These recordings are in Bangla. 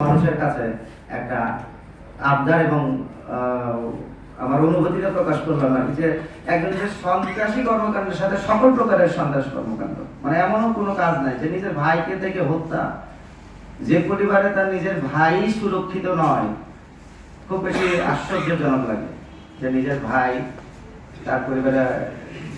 মানুষের কাছে একটা আবদার এবং আমার অনুভূতিটা প্রকাশ করলাম আর কি যে একজন যে সন্ত্রাসী কর্মকাণ্ডের সাথে সকল প্রকারের সন্ত্রাস কর্মকাণ্ড। মানে এমনও কোনো কাজ নাই যে নিজের ভাইকে থেকে হত্যা। যে পরিবারে তার নিজের ভাই সুরক্ষিত নয়, খুব বেশি আশ্চর্যজনক লাগে যে নিজের ভাই তার পরিবারে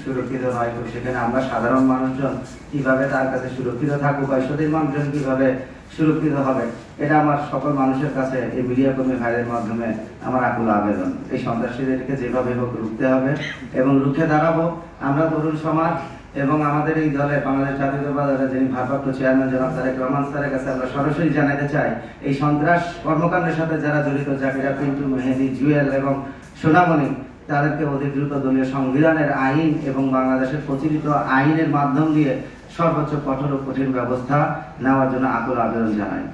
সুরক্ষিত নয় তো সেখানে আমরা সাধারণ মানুষজন কীভাবে তার কাছে সুরক্ষিত থাকব বা সতীর মানুষজন কীভাবে সুরক্ষিত হবে, এটা আমার সকল মানুষের কাছে এই মিডিয়া কর্মী ভাইদের মাধ্যমে আমার আকুল আবেদন। এই সন্ত্রাসীদেরকে যেভাবে হোক রুখতে হবে এবং রুখে দাঁড়াবো। আমরা তরুণ সমাজ এবং আমাদের এই দলে বাংলাদেশ জাতীয়তাবাদ দলের যিনি ভারপ্রাপ্ত চেয়ারম্যান জনাব তারেক রহমান স্যারের কাছে আমরা সরাসরি জানাতে চাই, এই সন্ত্রাস কর্মকাণ্ডের সাথে যারা জড়িত, জাকিরা পিন্টু, মেহেদি, জুয়েল এবং সোনামণি তাদেরকে দ্রুত দলীয় সংবিধানের আইন এবং বাংলাদেশের প্রচলিত আইনের মাধ্যম দিয়ে সর্বোচ্চ কঠোর ও কঠিন ব্যবস্থা নেওয়ার জন্য আকুল আবেদন জানাই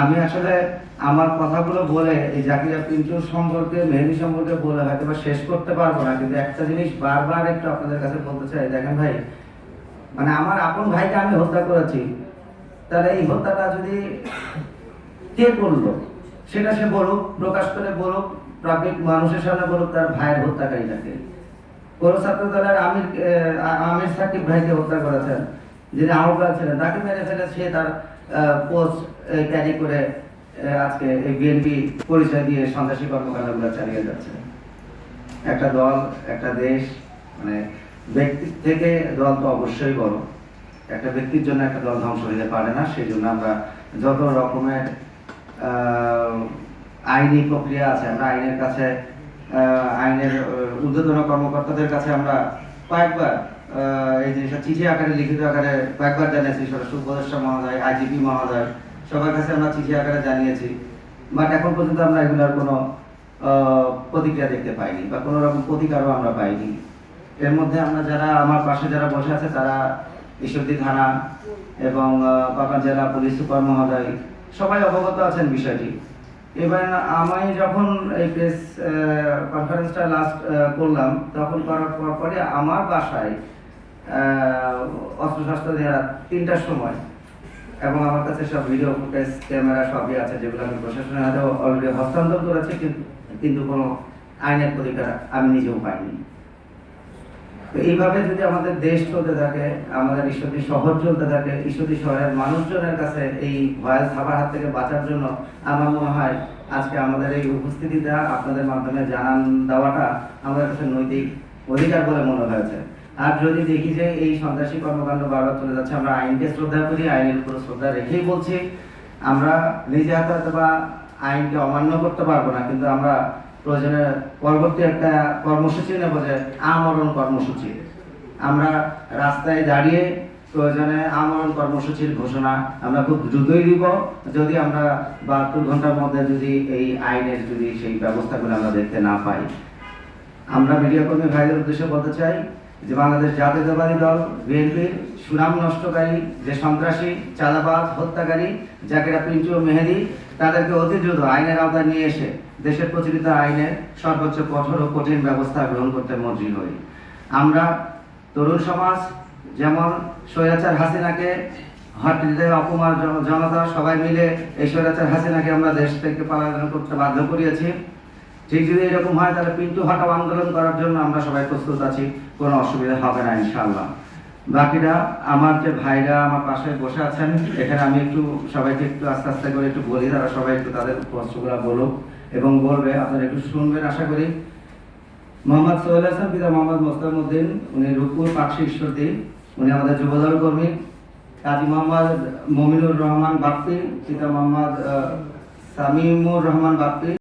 আমি আসলে আমার কথাগুলো বলে এই জাকিরা পিন্টু সম্পর্কে, মেহেদি সম্পর্কে বলে হয়তো বা শেষ করতে পারব না, কিন্তু একটা জিনিস বারবার একটু আপনাদের কাছে বলতে চাই। দেখেন ভাই মানে আমার আপন ভাইকে আমি হত্যা করেছি। তাহলে এই হত্যাটা যদি কে করল? সেটা সে বলুক, প্রকাশ করে বলুক পাবলিক মানুষের সামনে বলুক, তার ভাইয়ের হত্যাকারীটাকে কোন ছাত্র দলের আমির আমির সাকিব ভাইকে হত্যা করেছেন, যিনি আহ্বান ছিলেন, তাকে মেরে ফেলে সে তার পোস্ট ক্যারি করে আজকে এই বিএনপি পরিচয় দিয়ে সন্ত্রাসী কর্মকাণ্ডগুলো চালিয়ে যাচ্ছে। একটা দল, একটা দেশ মানে ব্যক্তি থেকে দল তো অবশ্যই বড়। একটা ব্যক্তির জন্য একটা দল ধ্বংস হতে পারে না সেই জন্য আমরা যত রকমের আইনি প্রক্রিয়া আছে, আমরা আইনের কাছে আইনের ঊর্ধ্বতন কর্মকর্তাদের কাছে আমরা কয়েকবার এই জিনিসটা চিঠি আকারে, লিখিত আকারে কয়েকবার জানিয়েছি সরাসরি উপদেষ্টা মহোদয়, আইজিপি মহোদয়, সবার কাছে আমরা চিঠি আকারে জানিয়েছি। বাট এখন পর্যন্ত আমরা এগুলোর কোনো প্রতিক্রিয়া দেখতে পাইনি বা কোনো রকম প্রতিকারও আমরা পাইনি। এর মধ্যে আমরা যারা, আমার পাশে যারা বসে আছে, তারা ঈশ্বরদী থানা এবং পাবনা জেলা পুলিশ সুপার মহোদয়, সবাই অবগত আছেন বিষয়টি। এবার আমি যখন এই প্রেস কনফারেন্সটা লাস্ট করলাম, তখন করার পর পরে আমার বাসায় অস্ত্রশস্ত্র দেওয়া তিনটার সময়, এবং আমার কাছে সব ভিডিও ফুটেজ ক্যামেরা সবই আছে যেগুলো আমি প্রশাসনের হাতে অলরেডি হস্তান্তর করেছি, কিন্তু কিন্তু কোনো আইনের প্রতিকার আমি নিজেও পাইনি। এইভাবে যদি আমাদের দেশ চলতে থাকে, আমাদের ঈশ্বরদী শহর চলতে থাকে, ঈশ্বরদী শহরের মানুষজনের কাছে এই ভয়াল খাবার হাত থেকে বাঁচার জন্য আমার মনে হয় আজকে আমাদের এই উপস্থিতিটা আপনাদের মাধ্যমে জানান দেওয়াটা আমাদের কাছে নৈতিক অধিকার বলে মনে হয়েছে। আর যদি দেখি যে এই সন্ত্রাসী কর্মকাণ্ড বারবার চলে যাচ্ছে, আমরা আইনকে শ্রদ্ধা করি, আইনের উপর শ্রদ্ধা রেখেই বলছি, আমরা নিজে হাতে অথবা আইনকে অমান্য করতে পারব না, কিন্তু আমরা প্রয়োজনে পরবর্তী একটা কর্মসূচি নেব যে আমরণ কর্মসূচি। আমরা রাস্তায় দাঁড়িয়ে প্রয়োজনে আমরণ কর্মসূচির ঘোষণা আমরা খুব দ্রুতই দিব। যদি আমরা বাহাত্তর ঘণ্টার মধ্যে যদি এই আইনের যদি সেই ব্যবস্থাগুলো আমরা দেখতে না পাই। আমরা মিডিয়া কর্মী ভাইদের উদ্দেশ্যে বলতে চাই যে বাংলাদেশ জাতীয়তাবাদী দল বিএনপির সুনাম নষ্টকারী, যে সন্ত্রাসী চাঁদাবাদ হত্যাকারী জাকেরা পিঞ্চু মেহেদি, তাদেরকে অতি দ্রুত আইনের আওতায় নিয়ে এসে দেশের প্রচলিত আইনের সর্বোচ্চ কঠোর ও কঠিন ব্যবস্থা গ্রহণ করতে মজুরি হই। আমরা তরুণ সমাজ, যেমন স্বৈরাচার হাসিনাকে হটিতে অপমান জনতা সবাই মিলে এই স্বৈরাচার হাসিনাকে আমরা দেশ থেকে পালায়ন করতে বাধ্য করিয়েছি। ঠিক যদি এরকম হয়, তাহলে পিন্টু হটাও আন্দোলন করার জন্য আমরা সবাই প্রস্তুত আছি। কোনো অসুবিধা হবে না ইনশাল্লাহ বাকিরা, আমার যে ভাইরা আমার পাশে বসে আছেন, এখানে আমি একটু সবাইকে একটু আস্তে আস্তে করে একটু বলি, তারা সবাই একটু তাদের কষ্টগুলো বলুক এবং বলবে, আপনারা একটু শুনবেন, আশা করি। মোহাম্মদ সোহেল হাসান, পিতা মোহাম্মদ মোস্তামুদ্দিন উনি রূপপুর পাকশি ঈশ্বরদী, উনি আমাদের যুবদল কর্মী। কাজী মোহাম্মদ মমিনুর রহমান বাপ্পি পিতা মোহাম্মদ সামিমুর রহমান বাপ্পি